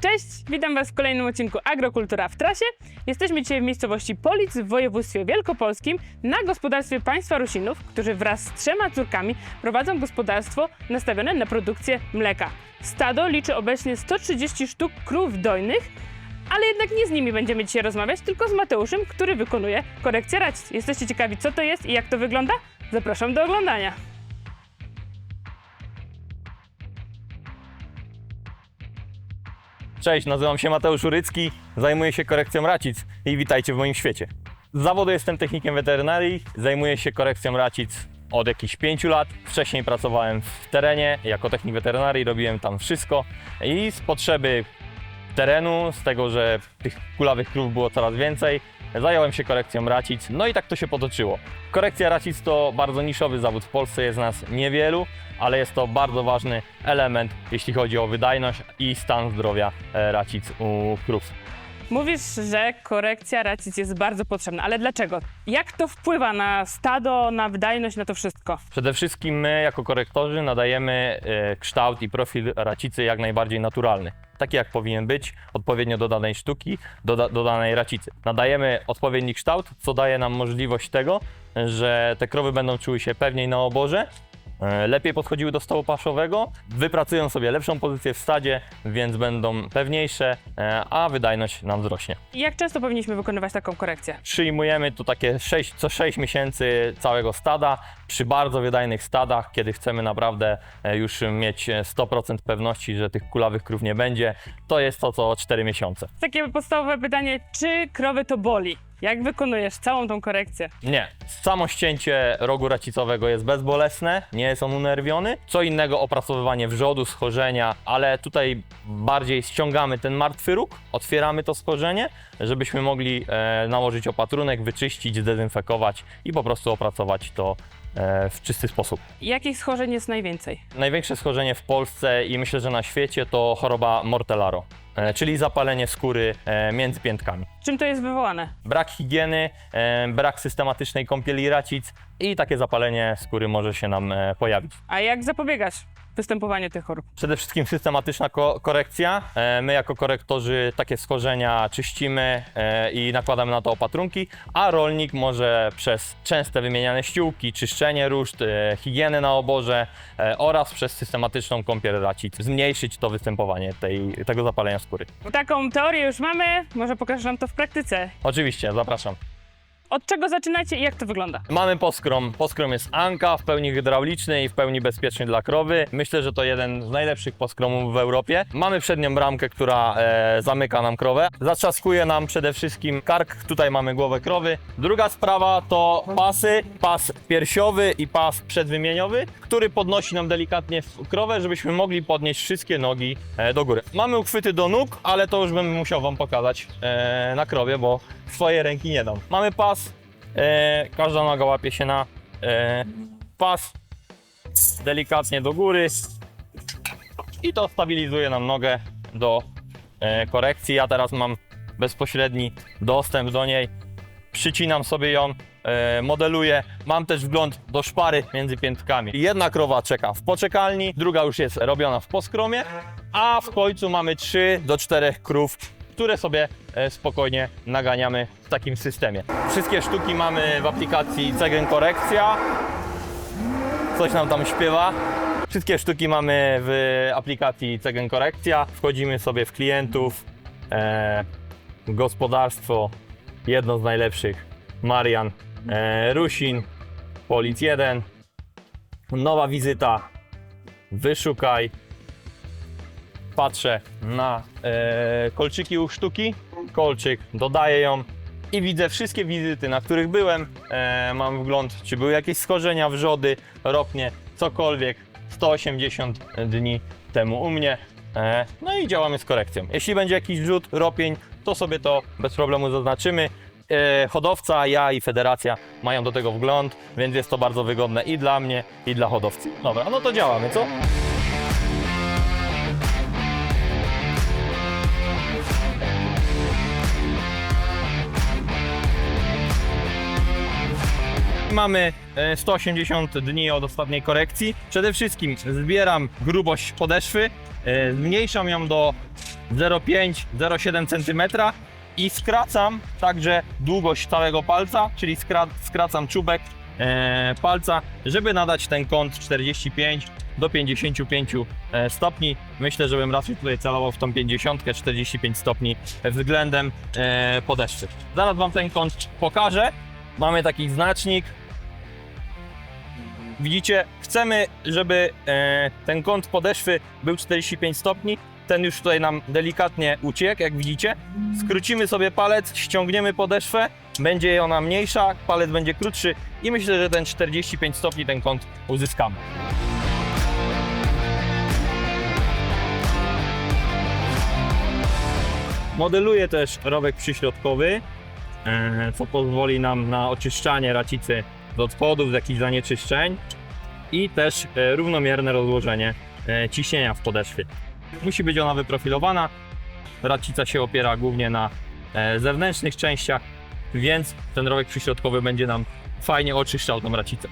Cześć, witam Was w kolejnym odcinku Agrokultura w trasie. Jesteśmy dzisiaj w miejscowości Polic w województwie wielkopolskim na gospodarstwie państwa Rusinów, którzy wraz z trzema córkami prowadzą gospodarstwo nastawione na produkcję mleka. Stado liczy obecnie 130 sztuk krów dojnych, ale jednak nie z nimi będziemy dzisiaj rozmawiać, tylko z Mateuszem, który wykonuje korekcję racic. Jesteście ciekawi, co to jest i jak to wygląda? Zapraszam do oglądania. Cześć, nazywam się Mateusz Urycki, zajmuję się korekcją racic i witajcie w moim świecie. Z zawodu jestem technikiem weterynarii, zajmuję się korekcją racic od jakichś 5 lat. Wcześniej pracowałem w terenie jako technik weterynarii, robiłem tam wszystko i z potrzeby terenu, z tego, że tych kulawych krów było coraz więcej, zająłem się korekcją racic, no i tak to się potoczyło. Korekcja racic to bardzo niszowy zawód w Polsce, jest nas niewielu, ale jest to bardzo ważny element, jeśli chodzi o wydajność i stan zdrowia e, racic u krów. Mówisz, że korekcja racic jest bardzo potrzebna, ale dlaczego? Jak to wpływa na stado, na wydajność, na to wszystko? Przede wszystkim my jako korektorzy nadajemy e, kształt i profil racicy jak najbardziej naturalny. Taki jak powinien być, odpowiednio do danej sztuki, do, do danej racicy. Nadajemy odpowiedni kształt, co daje nam możliwość tego, że te krowy będą czuły się pewniej na oborze, lepiej podchodziły do stołu paszowego, wypracują sobie lepszą pozycję w stadzie, więc będą pewniejsze, e, a wydajność nam wzrośnie. Jak często powinniśmy wykonywać taką korekcję? Przyjmujemy tu takie 6, co 6 miesięcy całego stada. Przy bardzo wydajnych stadach, kiedy chcemy naprawdę e, już mieć e, 100% pewności, że tych kulawych krów nie będzie, to jest to co 4 miesiące. Takie podstawowe pytanie, czy krowy to boli? Jak wykonujesz całą tą korekcję? Nie, samo ścięcie rogu racicowego jest bezbolesne, nie jest on unerwiony. Co innego opracowywanie wrzodu, schorzenia, ale tutaj bardziej ściągamy ten martwy róg, otwieramy to schorzenie, żebyśmy mogli e, nałożyć opatrunek, wyczyścić, zdezynfekować i po prostu opracować to e, w czysty sposób. Jakich schorzeń jest najwięcej? Największe schorzenie w Polsce i myślę, że na świecie to choroba Mortellaro, e, czyli zapalenie skóry e, między piętkami. Czym to jest wywołane? Brak higieny, e, brak systematycznej kąpieli racic i takie zapalenie skóry może się nam e, pojawić. A jak zapobiegać występowaniu tych chorób? Przede wszystkim systematyczna ko- korekcja. E, My jako korektorzy takie schorzenia czyścimy e, i nakładamy na to opatrunki, a rolnik może przez częste wymieniane ściółki, czyszczenie różd, e, higienę na oborze e, oraz przez systematyczną kąpiel racic zmniejszyć to występowanie tej, tego zapalenia skóry. Taką teorię już mamy, może pokażesz nam to w praktyce. Oczywiście, zapraszam. Od czego zaczynacie i jak to wygląda? Mamy poskrom. Poskrom jest Anka, w pełni hydrauliczny i w pełni bezpieczny dla krowy. Myślę, że to jeden z najlepszych poskromów w Europie. Mamy przednią bramkę, która e, zamyka nam krowę. Zatrzaskuje nam przede wszystkim kark. Tutaj mamy głowę krowy. Druga sprawa to pasy. Pas piersiowy i pas przedwymieniowy, który podnosi nam delikatnie krowę, żebyśmy mogli podnieść wszystkie nogi e, do góry. Mamy uchwyty do nóg, ale to już bym musiał Wam pokazać e, na krowie, bo swoje ręki nie dam. Mamy pas E, każda noga łapie się na e, pas delikatnie do góry i to stabilizuje nam nogę do e, korekcji. Ja teraz mam bezpośredni dostęp do niej. Przycinam sobie ją, e, modeluję. Mam też wgląd do szpary między piętkami. Jedna krowa czeka w poczekalni, druga już jest robiona w poskromie, a w końcu mamy 3 do 4 krów, które sobie e, spokojnie naganiamy w takim systemie. Wszystkie sztuki mamy w aplikacji Cegen Korekcja. Coś nam tam śpiewa. Wszystkie sztuki mamy w aplikacji Cegen Korekcja. Wchodzimy sobie w klientów. E, gospodarstwo, jedno z najlepszych. Marian e, Rusin, Polic 1. Nowa wizyta. Wyszukaj. Patrzę na e, kolczyki u sztuki. Kolczyk, dodaję ją i widzę wszystkie wizyty, na których byłem. E, mam wgląd, czy były jakieś schorzenia, wrzody, ropnie, cokolwiek. 180 dni temu u mnie. E, no i działamy z korekcją. Jeśli będzie jakiś wrzód, ropień, to sobie to bez problemu zaznaczymy. E, hodowca, ja i federacja mają do tego wgląd, więc jest to bardzo wygodne i dla mnie, i dla hodowcy. Dobra, no to działamy, co? Mamy e, 180 dni od ostatniej korekcji. Przede wszystkim zbieram grubość podeszwy, e, zmniejszam ją do 0,5-0,7 cm i skracam także długość całego palca, czyli skra skracam czubek e, palca, żeby nadać ten kąt 45 do 55 e, stopni. Myślę, że bym raczej tutaj celował w tą 50-45 stopni względem e, podeszwy. Zaraz Wam ten kąt pokażę. Mamy taki znacznik. Widzicie, chcemy, żeby e, ten kąt podeszwy był 45 stopni. Ten już tutaj nam delikatnie uciekł, jak widzicie. Skrócimy sobie palec, ściągniemy podeszwę, będzie ona mniejsza, palec będzie krótszy i myślę, że ten 45 stopni ten kąt uzyskamy. Modeluję też rowek przyśrodkowy, e, co pozwoli nam na oczyszczanie racicy z odpadów, z jakichś zanieczyszczeń i też e, równomierne rozłożenie e, ciśnienia w podeszwie. Musi być ona wyprofilowana. Racica się opiera głównie na e, zewnętrznych częściach, więc ten rowek przyśrodkowy będzie nam fajnie oczyszczał tą racicę.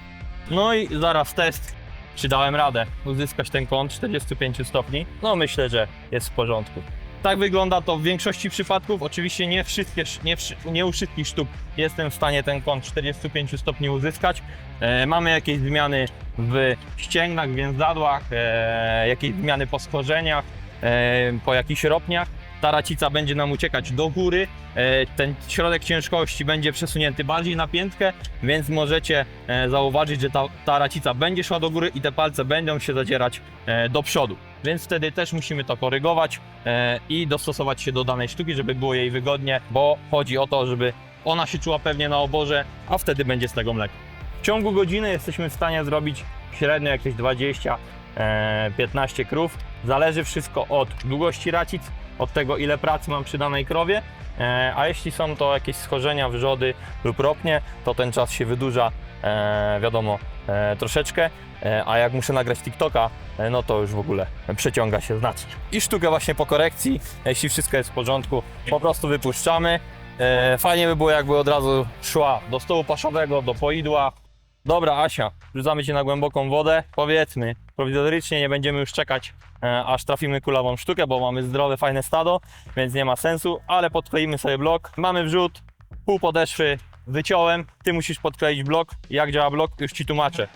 No i zaraz test, czy dałem radę uzyskać ten kąt 45 stopni. No myślę, że jest w porządku. Tak wygląda to w większości przypadków. Oczywiście nie, wszystkie, nie, nie u wszystkich sztuk jestem w stanie ten kąt 45 stopni uzyskać. E, mamy jakieś zmiany w ścięgnach, więzadłach, e, jakieś zmiany po skorzeniach, e, po jakichś ropniach. Ta racica będzie nam uciekać do góry, e, ten środek ciężkości będzie przesunięty bardziej na piętkę, więc możecie e, zauważyć, że ta, ta racica będzie szła do góry i te palce będą się zadzierać e, do przodu. Więc wtedy też musimy to korygować i dostosować się do danej sztuki, żeby było jej wygodnie, bo chodzi o to, żeby ona się czuła pewnie na oborze, a wtedy będzie z tego mleko. W ciągu godziny jesteśmy w stanie zrobić średnio jakieś 20 e, 15 krów. Zależy wszystko od długości racic, od tego ile pracy mam przy danej krowie. E, a jeśli są to jakieś schorzenia, wrzody lub ropnie, to ten czas się wydłuża, e, wiadomo, e, troszeczkę. A jak muszę nagrać TikToka, no to już w ogóle przeciąga się znacznie. I sztukę właśnie po korekcji, jeśli wszystko jest w porządku, po prostu wypuszczamy. Fajnie by było, jakby od razu szła do stołu paszowego, do poidła, Dobra, Asia, rzucamy cię na głęboką wodę. Powiedzmy, prowizorycznie nie będziemy już czekać, e, aż trafimy kulawą sztukę, bo mamy zdrowe, fajne stado, więc nie ma sensu, ale podkleimy sobie blok. Mamy wrzut, pół podeszwy wyciąłem, ty musisz podkleić blok. Jak działa blok? Już ci tłumaczę.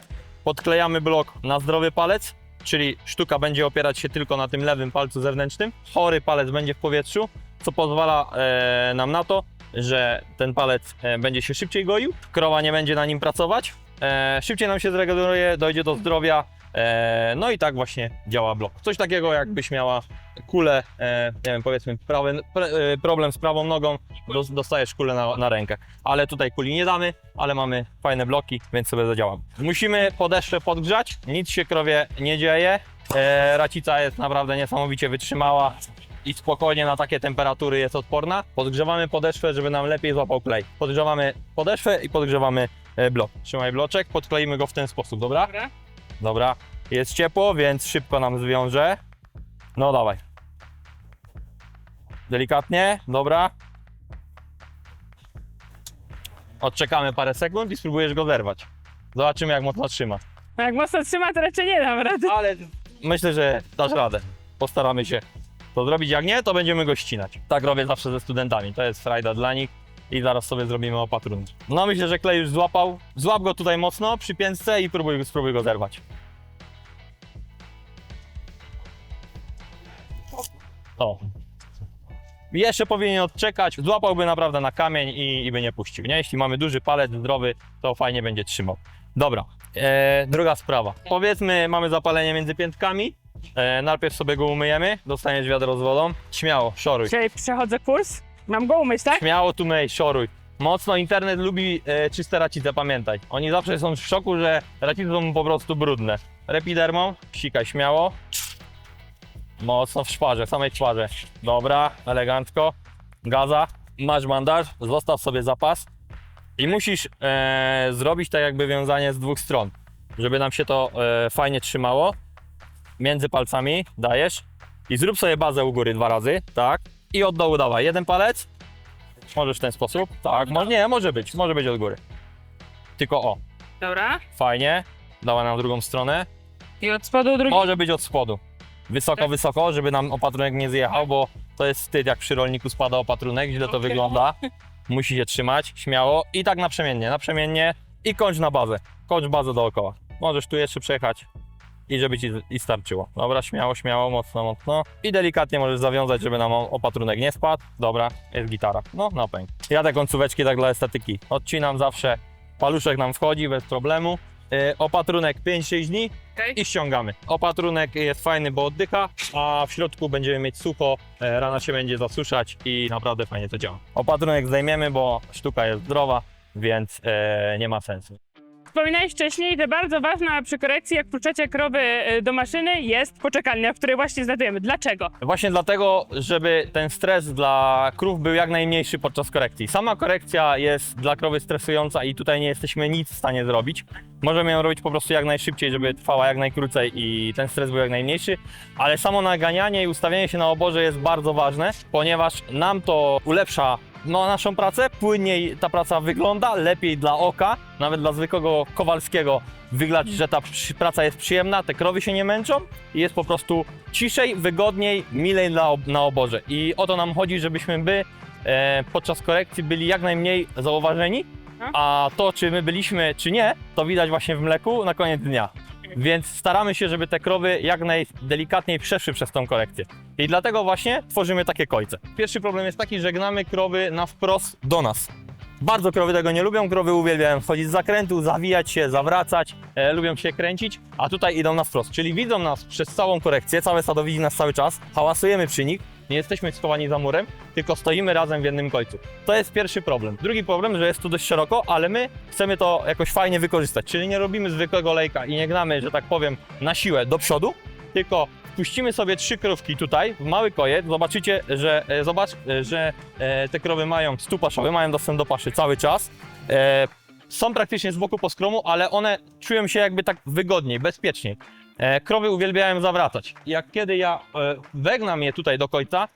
Podklejamy blok na zdrowy palec, czyli sztuka będzie opierać się tylko na tym lewym palcu zewnętrznym. Chory palec będzie w powietrzu, co pozwala e, nam na to, że ten palec e, będzie się szybciej goił, krowa nie będzie na nim pracować, e, szybciej nam się zregeneruje, dojdzie do zdrowia. E, no i tak właśnie działa blok. Coś takiego jakbyś miała kulę, e, nie wiem, powiedzmy prawy, e, problem z prawą nogą, dos- dostajesz kulę na, na rękę. Ale tutaj kuli nie damy, ale mamy fajne bloki, więc sobie zadziałam. Musimy podeszwę podgrzać, nic się krowie nie dzieje. Racica jest naprawdę niesamowicie wytrzymała i spokojnie na takie temperatury jest odporna. Podgrzewamy podeszwę, żeby nam lepiej złapał klej. Podgrzewamy podeszwę i podgrzewamy blok. Trzymaj bloczek, podkleimy go w ten sposób, dobra? Dobra. Dobra. Jest ciepło, więc szybko nam zwiąże. No dawaj. Delikatnie, dobra. Odczekamy parę sekund i spróbujesz go zerwać. Zobaczymy jak mocno trzyma. No jak mocno trzyma, to raczej nie dam rady. Ale myślę, że dasz radę. Postaramy się to zrobić. Jak nie, to będziemy go ścinać. Tak robię zawsze ze studentami. To jest frajda dla nich i zaraz sobie zrobimy opatrunek. No myślę, że klej już złapał. Złap go tutaj mocno przy piętce i próbuj, spróbuj go zerwać. O. Jeszcze powinien odczekać, złapałby naprawdę na kamień i, i by nie puścił. Nie? Jeśli mamy duży palec zdrowy, to fajnie będzie trzymał. Dobra, e, druga sprawa. Powiedzmy, mamy zapalenie między piętkami. E, najpierw sobie go umyjemy, dostaniesz wiadro z wodą. Śmiało, szoruj. Dzisiaj przechodzę kurs. Mam go umyć, tak? Śmiało tu myj, szoruj. Mocno internet lubi e, czyste racice, pamiętaj. Oni zawsze są w szoku, że racice są po prostu brudne. Repidermą, sikaj śmiało. Mocno w szparze, w samej szparze. Dobra, elegancko. Gaza, masz bandaż, zostaw sobie zapas. I musisz e, zrobić tak jakby wiązanie z dwóch stron, żeby nam się to e, fajnie trzymało. Między palcami dajesz i zrób sobie bazę u góry dwa razy, tak. I od dołu dawaj jeden palec, Możesz w ten sposób? Tak, może, nie, może być, może być od góry. Tylko o, Dobra. fajnie. Dała nam drugą stronę. I od spodu drugi. Może być od spodu. wysoko, wysoko, żeby nam opatrunek nie zjechał, bo to jest wstyd, jak przy rolniku spada opatrunek, źle to Okej. wygląda. Musi się trzymać, śmiało i tak naprzemiennie, naprzemiennie i kończ na bazę. Kończ bazę dookoła. Możesz tu jeszcze przejechać i żeby ci i starczyło. Dobra, śmiało, śmiało, mocno, mocno. I delikatnie możesz zawiązać, żeby nam opatrunek nie spadł. Dobra, jest gitara. No, no pęk. Jadę końcóweczki tak dla estetyki. Odcinam zawsze, paluszek nam wchodzi bez problemu. Yy, opatrunek 5-6 dni Okej. i ściągamy. Opatrunek jest fajny, bo oddycha, a w środku będziemy mieć sucho, e, rana się będzie zasuszać i naprawdę fajnie to działa. Opatrunek zdejmiemy, bo sztuka jest zdrowa, więc e, nie ma sensu. Wspominałeś wcześniej, że bardzo ważna przy korekcji, jak wpuszczacie krowy y, do maszyny, jest poczekalnia, w której właśnie znajdujemy. Dlaczego? Właśnie dlatego, żeby ten stres dla krów był jak najmniejszy podczas korekcji. Sama korekcja jest dla krowy stresująca i tutaj nie jesteśmy nic w stanie zrobić. Możemy ją robić po prostu jak najszybciej, żeby trwała jak najkrócej i ten stres był jak najmniejszy, ale samo naganianie i ustawienie się na oborze jest bardzo ważne, ponieważ nam to ulepsza no, naszą pracę, płynniej ta praca wygląda, lepiej dla oka, nawet dla zwykłego Kowalskiego wygląda, że ta praca jest przyjemna, te krowy się nie męczą i jest po prostu ciszej, wygodniej, milej na, ob- na oborze. I o to nam chodzi, żebyśmy my e, podczas korekcji byli jak najmniej zauważeni, a to czy my byliśmy, czy nie, to widać właśnie w mleku na koniec dnia. Więc staramy się, żeby te krowy jak najdelikatniej przeszły przez tą korekcję. I dlatego właśnie tworzymy takie kojce. Pierwszy problem jest taki, że gnamy krowy na wprost do nas. Bardzo krowy tego nie lubią, krowy uwielbiają wchodzić z zakrętu, zawijać się, zawracać, e, lubią się kręcić, a tutaj idą na wprost, czyli widzą nas przez całą korekcję, całe stado widzi nas cały czas, hałasujemy przy nich, nie jesteśmy schowani za murem, tylko stoimy razem w jednym końcu. To jest pierwszy problem. Drugi problem, że jest tu dość szeroko, ale my chcemy to jakoś fajnie wykorzystać, czyli nie robimy zwykłego lejka i nie gnamy, że tak powiem, na siłę do przodu, tylko puścimy sobie trzy krówki tutaj w mały kojec, zobaczycie, że e, zobacz, e, że e, te krowy mają stóp paszowy, mają dostęp do paszy cały czas. Są praktycznie z boku poskromu, ale one czują się jakby tak wygodniej, bezpieczniej. E, krowy uwielbiają zawracać. Jak kiedy ja e, wegnam je tutaj do końca,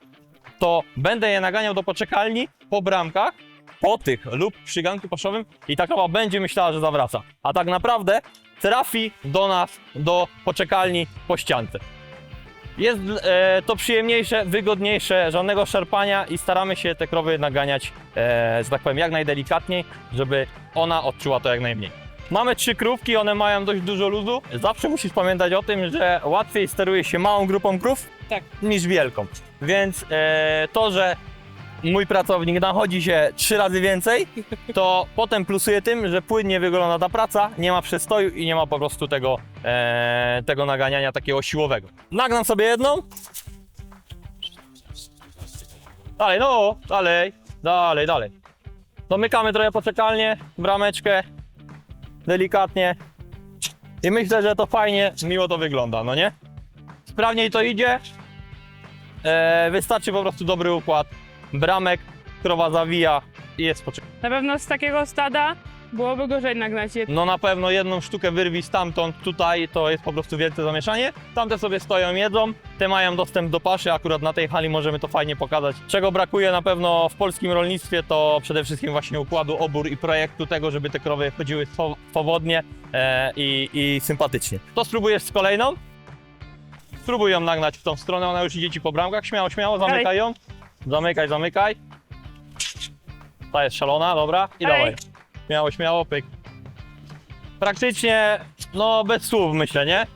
to będę je naganiał do poczekalni po bramkach, po tych lub przy ganku paszowym i ta krowa będzie myślała, że zawraca. A tak naprawdę trafi do nas, do poczekalni po ściance. Jest e, to przyjemniejsze, wygodniejsze, żadnego szarpania i staramy się te krowy naganiać, e, że tak powiem, jak najdelikatniej, żeby ona odczuła to jak najmniej. Mamy trzy krówki, one mają dość dużo luzu. Zawsze musisz pamiętać o tym, że łatwiej steruje się małą grupą krów Tak. niż wielką. Więc e, to, że mój pracownik nachodzi się trzy razy więcej, to potem plusuje tym, że płynnie wygląda ta praca, nie ma przestoju i nie ma po prostu tego, e, tego naganiania takiego siłowego. Nagnam sobie jedną. Dalej, no, dalej, dalej, dalej. Domykamy trochę poczekalnię, brameczkę, delikatnie. I myślę, że to fajnie, miło to wygląda, no nie? Sprawniej to idzie. E, wystarczy po prostu dobry układ. Bramek, krowa zawija i jest poczekalnia. Na pewno z takiego stada byłoby gorzej nagnać je. No na pewno jedną sztukę wyrwi stamtąd, tutaj to jest po prostu wielkie zamieszanie. Tamte sobie stoją, jedzą, te mają dostęp do paszy, akurat na tej hali możemy to fajnie pokazać. Czego brakuje na pewno w polskim rolnictwie to przede wszystkim właśnie układu obór i projektu tego, żeby te krowy chodziły swo- swobodnie e, i, i sympatycznie. To spróbujesz z kolejną? Spróbuj ją nagnać w tą stronę, ona już idzie ci po bramkach, śmiało, śmiało, zamykaj ją. Zamykaj, zamykaj. Ta jest szalona, dobra, i Dalej. dawaj. Śmiało, śmiało, pyk. Praktycznie, no bez słów myślę, nie?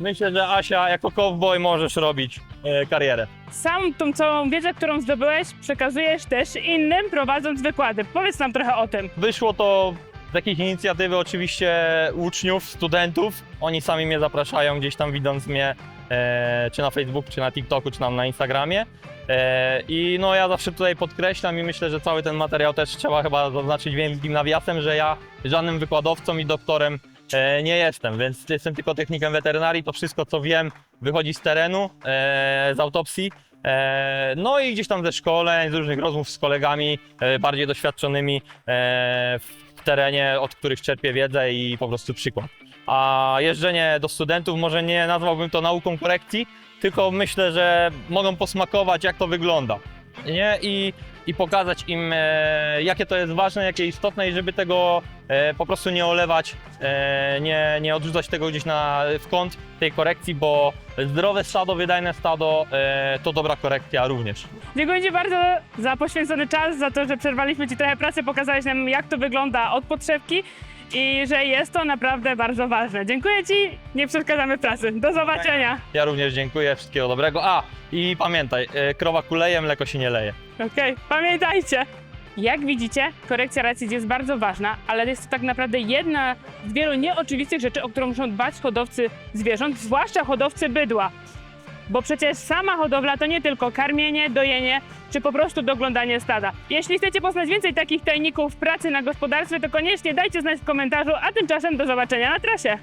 Myślę, że Asia jako cowboy możesz robić e, karierę. Sam tą całą wiedzę, którą zdobyłeś, przekazujesz też innym, prowadząc wykłady. Powiedz nam trochę o tym. Wyszło to z jakiejś inicjatywy oczywiście uczniów, studentów. Oni sami mnie zapraszają gdzieś tam widząc mnie e, czy na Facebooku, czy na TikToku, czy tam na Instagramie. E, I no ja zawsze tutaj podkreślam i myślę, że cały ten materiał też trzeba chyba zaznaczyć wielkim nawiasem, że ja żadnym wykładowcą i doktorem e, nie jestem, więc jestem tylko technikiem weterynarii. To wszystko co wiem wychodzi z terenu, e, z autopsji. No i gdzieś tam ze szkoleń, z różnych rozmów z kolegami bardziej doświadczonymi w terenie, od których czerpię wiedzę i po prostu przykład. A jeżdżenie do studentów może nie nazwałbym to nauką korekcji, tylko myślę, że mogą posmakować jak to wygląda. nie? I, i pokazać im, e, jakie to jest ważne, jakie istotne i żeby tego e, po prostu nie olewać, e, nie, nie odrzucać tego gdzieś na, w kąt tej korekcji, bo zdrowe stado, wydajne stado e, to dobra korekcja również. Dziękuję Ci bardzo za poświęcony czas, za to, że przerwaliśmy Ci trochę pracy, pokazałeś nam, jak to wygląda od podszewki i że jest to naprawdę bardzo ważne. Dziękuję Ci, nie przeszkadzamy w pracy. Do zobaczenia. Ja również dziękuję, wszystkiego dobrego. A, i pamiętaj, e, krowa kuleje, mleko się nie leje. Okej, pamiętajcie. Jak widzicie, korekcja racji jest bardzo ważna, ale jest to tak naprawdę jedna z wielu nieoczywistych rzeczy, o którą muszą dbać hodowcy zwierząt, zwłaszcza hodowcy bydła. Bo przecież sama hodowla to nie tylko karmienie, dojenie czy po prostu doglądanie stada. Jeśli chcecie poznać więcej takich tajników pracy na gospodarstwie, to koniecznie dajcie znać w komentarzu, a tymczasem do zobaczenia na trasie.